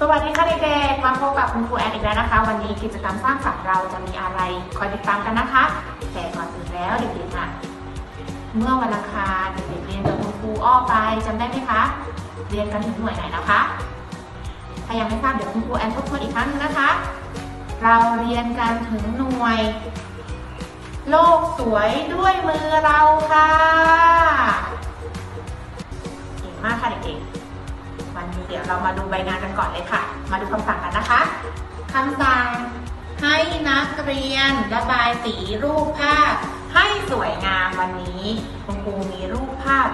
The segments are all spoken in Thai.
สวัสดีค่ะเด็กๆ มาพบกับคุณครูแอนอีกแล้วนะคะ วันนี้กิจกรรมสร้างสรรค์เราจะมีอะไร คอยติดตามกันนะคะ แต่ก่อนอื่นแล้วเด็กๆค่ะเมื่อวันอังคารเด็กๆเรียนกับคุณครูอ้อไปจำได้ไหมคะ เรียนกันถึงหน่วยไหนนะคะ ถ้ายังไม่ทราบเดี๋ยวคุณครูแอนทบทวนอีกครั้งหนึงนะคะ เราเรียนกันถึงหน่วย โลกสวยด้วยมือเราค่ะ เรามาดูใบงานกันก่อนเลยค่ะ มาดูคำสั่งกันนะคะคำสั่งให้นักเรียนระบายสีรูปภาพให้สวยงามวันนี้ คุณครูมีรูปภาพ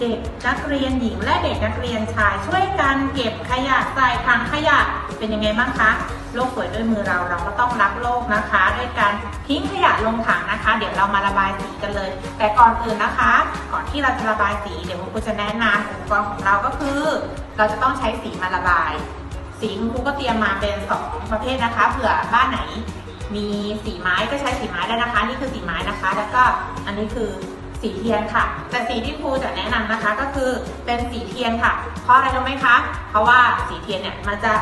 เด็กนักเรียนหญิงและเด็กนักเรียนชาย ช่วยกันเก็บขยะใส่ถังขยะเป็นยังไงบ้างคะโลกสวยด้วยมือเราเราก็ต้องรักโลกนะคะ ด้วยการทิ้งขยะลงถังนะคะ เดี๋ยวเรามาระบายสีกันเลย แต่ก่อนอื่นนะคะ ก่อนที่เราจะระบายสีเดี๋ยวคุณครูจะแนะนำอุปกรณ์ของเราก็คือ เราจะต้องใช้สีมาระบาย สีคุณครูก็เตรียมมาเป็นสองประเภทนะคะเผื่อบ้านไหน มีสีไม้ก็ใช้สีไม้ได้นะคะ นี่คือสีไม้นะคะ แล้วก็อันนี้คือ สีเทียนค่ะ แต่สีที่ครูจะแนะนำนะคะก็คือเป็นสีเทียนค่ะ เพราะอะไรรู้ไหมคะ เพราะว่าสีเทียนเนี่ยมันจะ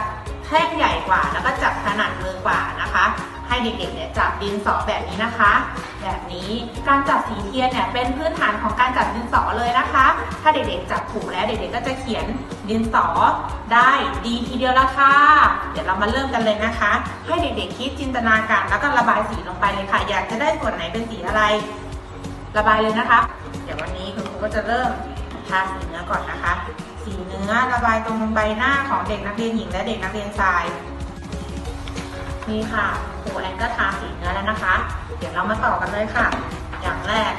แท่งใหญ่กว่า แล้วก็จับถนัดมือกว่านะคะ ให้เด็กๆเนี่ยจับดินสอแบบนี้นะคะ แบบนี้การจับสีเทียนเนี่ยเป็นพื้นฐานของการจับดินสอเลยนะคะ ถ้าเด็กๆจับถูกแล้วเด็กๆก็จะเขียนดินสอได้ดีทีเดียวละค่ะ เดี๋ยวเรามาเริ่มกันเลยนะคะ ให้เด็กๆคิดจินตนาการแล้วก็ระบายสีลงไปเลยค่ะ อยากจะได้ส่วนไหนเป็นสีอะไร ระบายเลยนะคะ เดี๋ยววันนี้คุณครูก็จะเริ่มทาสีเนื้อก่อนนะคะ สีเนื้อระบายตรงใบหน้าของเด็กนักเรียนหญิงและเด็กนักเรียนชาย นี่ค่ะครูแอนก็ทาสีเนื้อแล้วนะคะ เดี๋ยวเรามาต่อกันเลยค่ะ อย่างแรก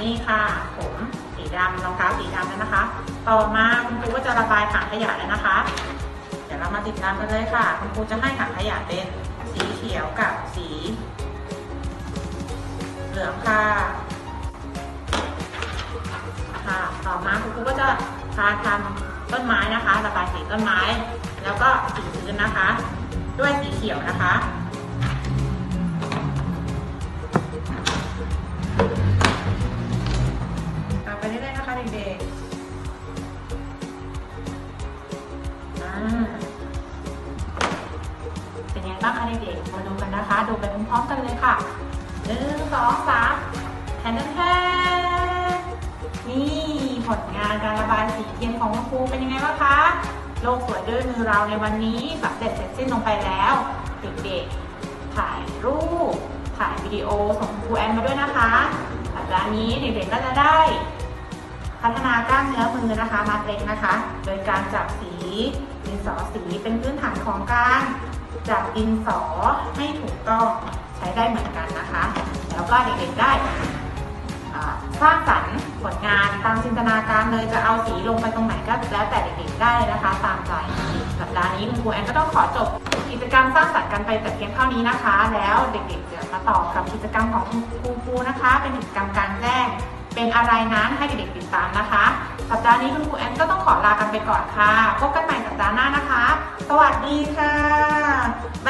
นี่ค่ะผม ดำรองเท้าสีดำแล้วนะคะ ต่อมาคุณครูก็จะระบายถังขยะแล้วนะคะ เดี๋ยวเรามาติดตามกันเลยค่ะ คุณครูจะให้ถังขยะเป็นสีเขียวกับสี เหลืองค่ะค่ะต่อมาคุณครูก็จะทาทำต้นไม้นะคะ ระบายสีต้นไม้ แล้วก็สีพื้นนะคะ ด้วยสีเขียวนะคะ เป็นเด็กๆมาดูกันนะคะ ดูไปพร้อมๆกันเลยค่ะหนึ่งสองสามแทนแทนนี่ผลงานการระบายสีเทียนของคุณครูเป็นยังไงบ้างคะ โลกสวยด้วยมือเราในวันนี้สำเร็จเสร็จสิ้นลงไปแล้ว เด็กๆ ถ่ายรูป ถ่ายวิดีโอส่งคุณครูแอนมาด้วยนะคะสัปดาห์นี้เด็กๆก็จะได้พัฒนากล้ามเนื้อมือนะคะมัดเล็กนะคะ โดยการจับสีดินสอสีเป็นพื้นฐานของการ จับดินสอให้ถูกต้องใช้ได้เหมือนกันนะคะ แล้วก็เด็กๆได้สร้างสรรค์ผลงานตามจินตนาการเลยจะเอาสีลงไปตรงไหนก็แล้วแต่เด็กๆได้นะคะตามใจสัปดาห์นี้คุณครูแอนก็ต้องขอจบกิจกรรมสร้างสรรค์กันไปแต่เพียงเท่านี้นะคะ แล้วเด็กๆจะมาต่อกับกิจกรรมของคุณครูนะคะ เป็นกิจกรรมการแจ้งเป็นอะไรนั้นให้เด็กๆติดตามนะคะ สัปดาห์นี้คุณครูแอนก็ต้องขอลากันไปก่อนค่ะ พบกันใหม่สัปดาห์หน้านะคะ สวัสดีค่ะบ